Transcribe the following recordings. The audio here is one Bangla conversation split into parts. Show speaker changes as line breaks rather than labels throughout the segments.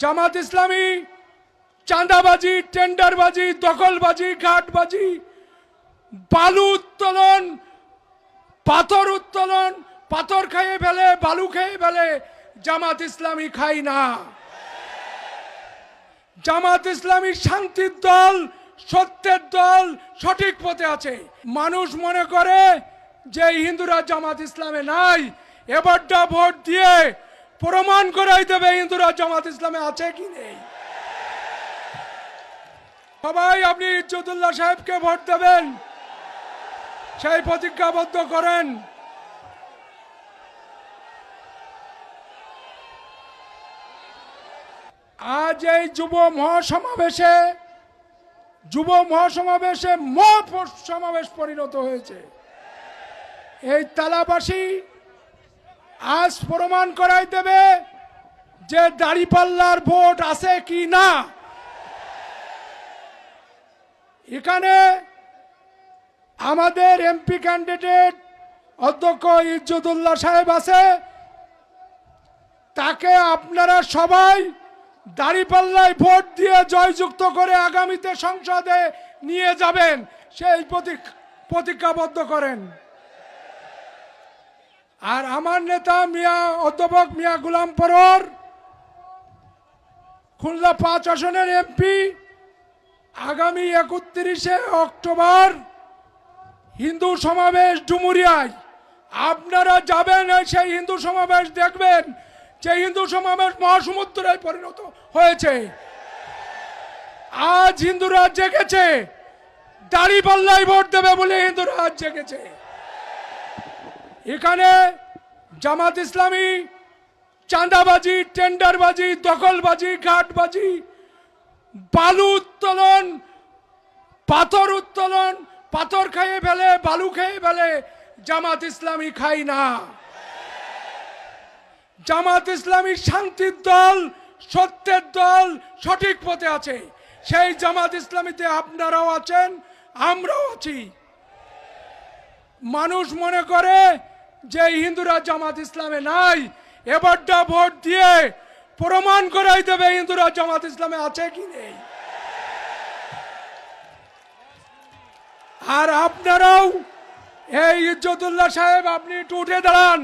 জামাত ইসলামী, চাঁদাবাজি, টেন্ডারবাজি, দখলবাজি, ঘাটবাজি, বালু উত্তোলন, পাথর উত্তোলন, পাথর খেয়ে ফেলে, বালু খেয়ে ফেলে, জামাত ইসলামী খাই না। জামাত ইসলামী শান্তির দল, সত্যের দল সঠিক পথে আছে। মানুষ মনে করে যে হিন্দুরা জামাত ইসলামে নাই, এবারটা ভোট দিয়ে প্রমাণ করাই দেবে হিন্দুরা জামাত ইসলামে আছে কি নেই। সবাই আপনি ইজ্জতুল্লাহ সাহেবকে ভোট দেবেন। সেই প্রতিজ্ঞাবদ্ধ করেন। আজ এই যুব মহাসমাবেশে যুব মহাসমাবেশে মহ সমাবেশ পরিণত হয়েছে। এই তালাবাসী আজ প্রমাণ করাই দেবে যে দাড়িপাল্লার ভোট আছে কি না। এখানে আমাদের এমপি ক্যান্ডিডেট অধ্যক্ষ ইজ্জতুল্লাহ সাহেব আছে। তাকে আপনারা সবাই দাড়িপাল্লায় ভোট দিয়ে জয়যুক্ত করে আগামীতে সংসদে নিয়ে যাবেন। সেই প্রতিক- প্রতিজ্ঞাবদ্ধ করেন। আর আমার নেতা মিয়া, অধ্যাপক মিয়া গুলাম পরর, খুলনা পাঁচ আসনের এমপি, আগামী একত্রিশে অক্টোবর, হিন্দু সমাবেশ ডুমুরিয়ায়। আপনারা যাবেন সেই হিন্দু সমাবেশ দেখবেন, যে হিন্দু সমাবেশ মহাসমুদ্রে পরিণত হয়েছে। আজ হিন্দুরা জেগেছে দাড়ি পাল্লাই ভোট দেবে বলে হিন্দুরা আজ জেগেছে। এখানে জামাত ইসলামী, চাঁদাবাজি, টেন্ডারবাজি, দখলবাজি, ঘাটবাজি, বালু উত্তোলন, পাথর উত্তোলন, পাথর খেয়ে ফেলে, বালু খেয়ে ফেলে, জামাত ইসলামী খাই না। জামাত ইসলামী শান্তির দল, সত্যের দল সঠিক পথে আছে। সেই জামাত ইসলামীতে আপনারাও আছেন, আমরাও আছি। মানুষ মনে করে যে হিন্দুরা জামাত ইসলামে নাই, এবারটা ভোট দিয়ে প্রমাণ করাই দেবে হিন্দুরা জামাত ইসলামে আছে কি নেই। আর আপনারাও, এই ইজ্জতুল্লাহ সাহেব, আপনি একটু উঠে দাঁড়ান,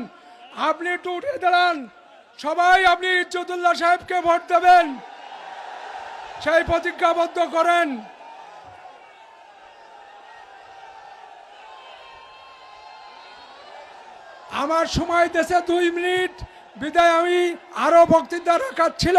আপনি একটু উঠে দাঁড়ান। সবাই আপনি ইজ্জতুল্লাহ সাহেবকে ভোট দেবেন। সেই প্রতিজ্ঞাবদ্ধ করেন। আমার সময় দেশে দুই মিনিট। বিদায় আমি আরও বক্তৃতা রাখার ছিল।